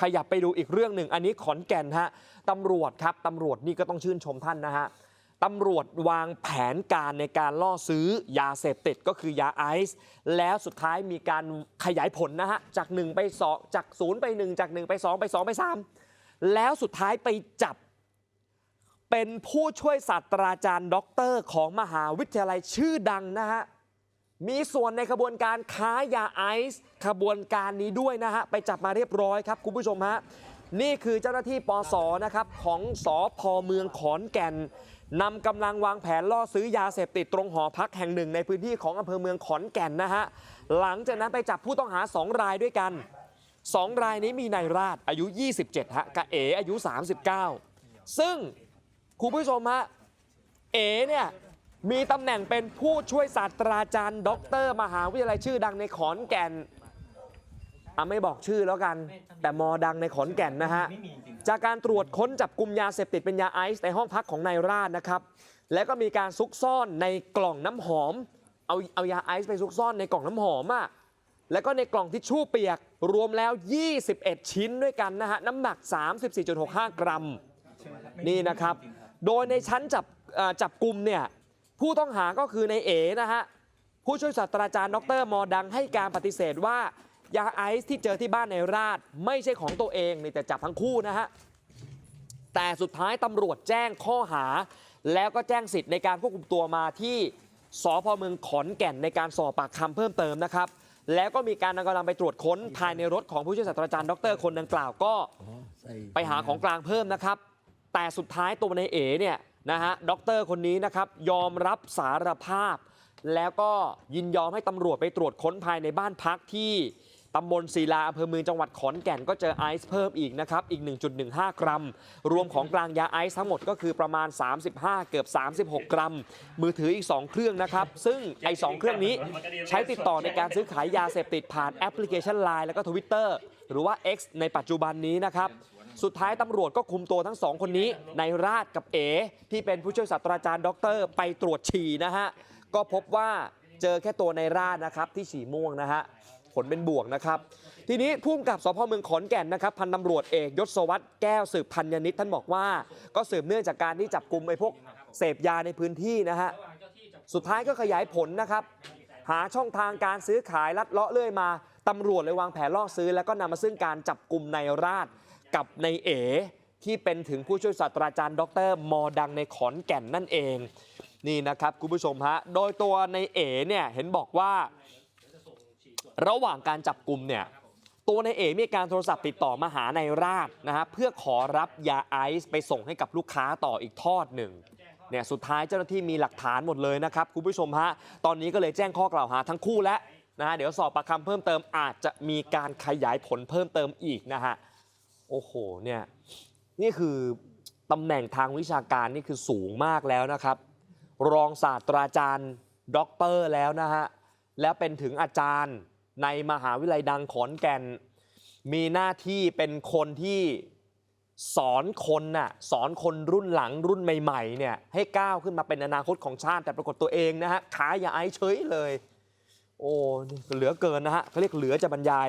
ขยับไปดูอีกเรื่องหนึ่ง อันนี้ขอนแก่นฮะตำรวจครับตำรวจนี่ก็ต้องชื่นชมท่านนะฮะตำรวจวางแผนการในการล่อซื้อยาเสพติดก็คือยาไอซ์แล้วสุดท้ายมีการขยายผลนะฮะจาก 1 ไป 2 จาก 0 ไป 1 จาก 1 ไป 2 ไป 2 ไป 3 แล้วสุดท้ายไปจับ เป็นผู้ช่วยศาสตราจารย์ด็อกเตอร์ของมหาวิทยาลัยชื่อดังนะฮะ มีส่วนในขบวนการค้ายาไอซ์ขบวนการนี้ด้วยนะฮะ ไปจับมาเรียบร้อยครับ คุณผู้ชมฮะ นี่คือเจ้าหน้าที่ปสนะครับ ของสอพอเมืองขอนแก่นนำกำลังวางแผนล่อซื้อยาเสพติดตรงหอพักแห่งหนึ่งในพื้นที่ของอำเภอเมืองขอนแก่นนะฮะ หลังจากนั้นไปจับผู้ต้องหา 2 รายด้วยกัน 2 รายนี้มีนายราชอายุ 27 ฮะกับเออายุ 39 ซึ่งคุณผู้ชมฮะเอ๋เนี่ย มีตำแหน่งเป็นผู้ช่วยศาสตราจารย์ด็อกเตอร์มหาวิทยาลัยชื่อดังในขอนแก่นอะไม่บอกชื่อแล้วกัน แต่มอดังในขอนแก่นนะฮะ จากการตรวจค้นจับกลุ่มยาเสพติดเป็นยาไอซ์ในห้องพักของนายราชนะครับ แล้วก็มีการซุกซ่อนในกล่องน้ำหอม เอาเอายาไอซ์ไปซุกซ่อนในกล่องน้ำหอมอะแล้วก็ในกล่องทิชชู่เปียกรวมแล้ว 21 ชิ้นด้วยกันนะฮะ น้ำหนัก 34.65 กรัม นี่นะครับ โดยในชั้นจับจับกลุ่มเนี่ย ผู้ต้องหาก็คือในเอนะฮะผู้ช่วยศาสตราจารย์ดรมอดังให้การปฏิเสธว่ายาไอซ์ที่เจอที่บ้านในราชไม่ใช่ของตัวเองนี่แต่จับทั้งคู่นะฮะแต่สุดท้ายตำรวจแจ้งข้อหา แล้วก็แจ้งสิทธิ์ในการควบคุมตัวมาที่สพเมืองขอนแก่นในการสอบปากคำเพิ่มเติมนะครับ แล้วก็มีการนำกำลังไปตรวจค้นภายในรถของผู้ช่วยศาสตราจารย์ดรคนดังกล่าวก็ไปหาของกลางเพิ่มนะครับ แต่สุดท้ายตัวในเอเนี่ย นะฮะด็อกเตอร์คนนี้นะครับ ยอมรับสารภาพ แล้วก็ยินยอมให้ตำรวจไปตรวจค้นภายในบ้านพักที่ตำบลศิลาอำเภอเมืองจังหวัดขอนแก่นก็เจอไอซ์เพิ่มอีกนะครับ อีก 1.15 กรัม รวมของกลางยาไอซ์ทั้งหมดก็คือประมาณ 35 เกือบ 36 กรัม มือถืออีก 2 เครื่องนะครับ ซึ่งไอ้สองเครื่องนี้ใช้ติดต่อในการซื้อขายยาเสพติดผ่านแอปพลิเคชัน Line แล้วก็ Twitter หรือว่า X ในปัจจุบันนี้นะครับ สุดท้ายตำรวจก็คุมตัวทั้งสองคนนี้ในราชกับเอ ที่เป็นผู้ช่วยศาสตราจารย์ด็อกเตอร์ไปตรวจฉี่นะฮะ ก็พบว่าเจอแค่ตัวในราชนะครับที่ฉี่ม่วงนะฮะผลเป็นบวกนะครับ ทีนี้ผู้กำกับสพเมืองขอนแก่นนะครับ พันตำรวจเอกยศวัตรแก้วสืบพันยนิตท่านบอกว่า ก็สืบเนื่องจากการที่จับกลุ่มไอ้พวกเสพยาในพื้นที่นะฮะสุดท้ายก็ขยายผลนะครับ หาช่องทางการซื้อขายลัดเลาะเรื่อยมาตำรวจเลยวางแผนล่อซื้อ แล้วก็นำมาซึ่งการจับกลุ่มในราช กับในเอที่เป็นถึงผู้ช่วยศาสตราจารย์ ดรมอดังในขอนแก่นนั่นเองนี่นะครับคุณผู้ชมฮะโดยตัวในเอเนี่ยเห็นบอกว่า ระหว่างการจับกลุ่มเนี่ยตัวในเอมีการโทรศัพท์ติดต่อมาหาในราชนะฮะเพื่อขอรับยาไอซ์ไปส่งให้กับลูกค้าต่ออีกทอดหนึ่งเนี่ยสุดท้ายเจ้าหน้าที่มีหลักฐานหมดเลยนะครับคุณผู้ชมฮะตอนนี้ก็เลยแจ้งข้อกล่าวหาทั้งคู่แล้วนะฮะเดี๋ยวสอบปากคำเพิ่มเติมอาจจะมีการขยายผลเพิ่มเติมอีกนะฮะ โอ้โหเนี่ยนี่คือตำแหน่งทางวิชาการนี่คือสูงมากแล้วนะครับ รองศาสตราจารย์ด็อกเตอร์แล้วนะฮะ และเป็นถึงอาจารย์ในมหาวิทยาลัยดังขอนแก่น มีหน้าที่เป็นคนที่สอนคนน่ะสอนคนรุ่นหลังรุ่นใหม่ๆเนี่ยให้ก้าวขึ้นมาเป็นอนาคตของชาติ แต่ปรากฏตัวเองนะฮะขายยาไอเฉยเลย โอ้เหลือเกินนะฮะเขาเรียกเหลือจะบรรยาย